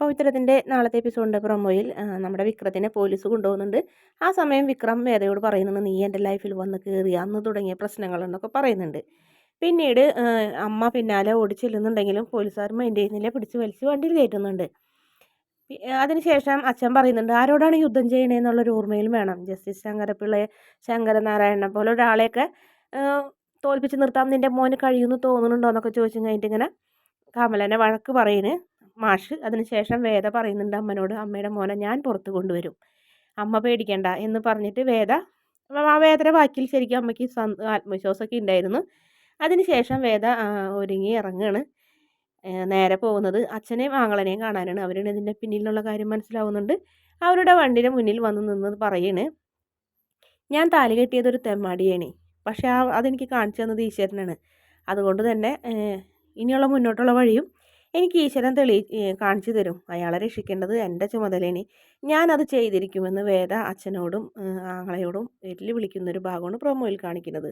പവിത്രത്തിന്റെ നാളത്തെ എപ്പിസോഡിന്റെ പ്രൊമോയിൽ നമ്മുടെ വിക്രത്തിനെ പോലീസ് കൊണ്ടുപോകുന്നുണ്ട്. ആ സമയം വിക്രം വേദയോട് പറയുന്നുണ്ട് നീ എന്റെ ലൈഫിൽ വന്ന് കയറി അന്ന് തുടങ്ങിയ പ്രശ്നങ്ങളെന്നൊക്കെ പറയുന്നുണ്ട്. പിന്നീട് അമ്മ പിന്നാലെ ഓടി ചെല്ലുന്നുണ്ടെങ്കിലും പോലീസുകാർ മൈൻഡ് ചെയ്യുന്നില്ല പിടിച്ച് വലിച്ച് വണ്ടിയിൽ കയറ്റുന്നുണ്ട്. അതിനുശേഷം അച്ഛൻ പറയുന്നുണ്ട് ആരോടാണ് യുദ്ധം ചെയ്യണേന്നുള്ളൊരു ഓർമ്മയിലും വേണം. ജസ്റ്റിസ് ശങ്കരപ്പിള്ളയെ ശങ്കരനാരായണനെ പോലെ ഒരാളെയൊക്കെ തോൽപ്പിച്ച് നിർത്താൻ നിന്റെ മോന് കഴിയുമെന്ന് തോന്നുന്നുണ്ടോ? എന്നൊക്കെ ചോദിച്ചു കഴിഞ്ഞിട്ട് ഇങ്ങനെ കമലനെ വഴക്ക് പറയുന്നു മാഷ് അതിനുശേഷം വേദ പറയുന്നുണ്ട് അമ്മനോട് അമ്മയുടെ മോനെ ഞാൻ പുറത്ത് കൊണ്ടുവരും. അമ്മ പേടിക്കണ്ട എന്ന് പറഞ്ഞിട്ട് വേദ ആ വേദന വാക്കിൽ ശരിക്കും അമ്മയ്ക്ക് ആത്മവിശ്വാസമൊക്കെ ഉണ്ടായിരുന്നു. അതിനുശേഷം വേദ ഒരുങ്ങി ഇറങ്ങുകയാണ് നേരെ പോകുന്നത് അച്ഛനെയും ആങ്ങളനെയും കാണാനാണ്. അവരുടെ ഇതിന്റെ പിന്നിലുള്ള കാര്യം മനസ്സിലാവുന്നുണ്ട്. അവരുടെ വണ്ടിയുടെ മുന്നിൽ വന്ന് നിന്ന് പറയണ് ഞാൻ താലി കെട്ടിയതൊരു തെമ്മാടിയാണ് പക്ഷേ ആ അതെനിക്ക് കാണിച്ചു തന്നത് ഈശ്വരനാണ്. അതുകൊണ്ട് തന്നെ ഇനിയുള്ള മുന്നോട്ടുള്ള വഴിയും എനിക്ക് ഈശ്വരൻ തെളി കാണിച്ചു തരും. അയാളെ രക്ഷിക്കേണ്ടത് എന്റെ ചുമതലയാണ്. ഞാനത് ചെയ്തിരിക്കുമെന്ന് വേദ അച്ഛനോടും ആങ്ങളയോടും വെല്ലുവിളിക്കുന്നൊരു വിളിക്കുന്നൊരു ഭാഗമാണ് പ്രൊമോയിൽ കാണിക്കുന്നത്.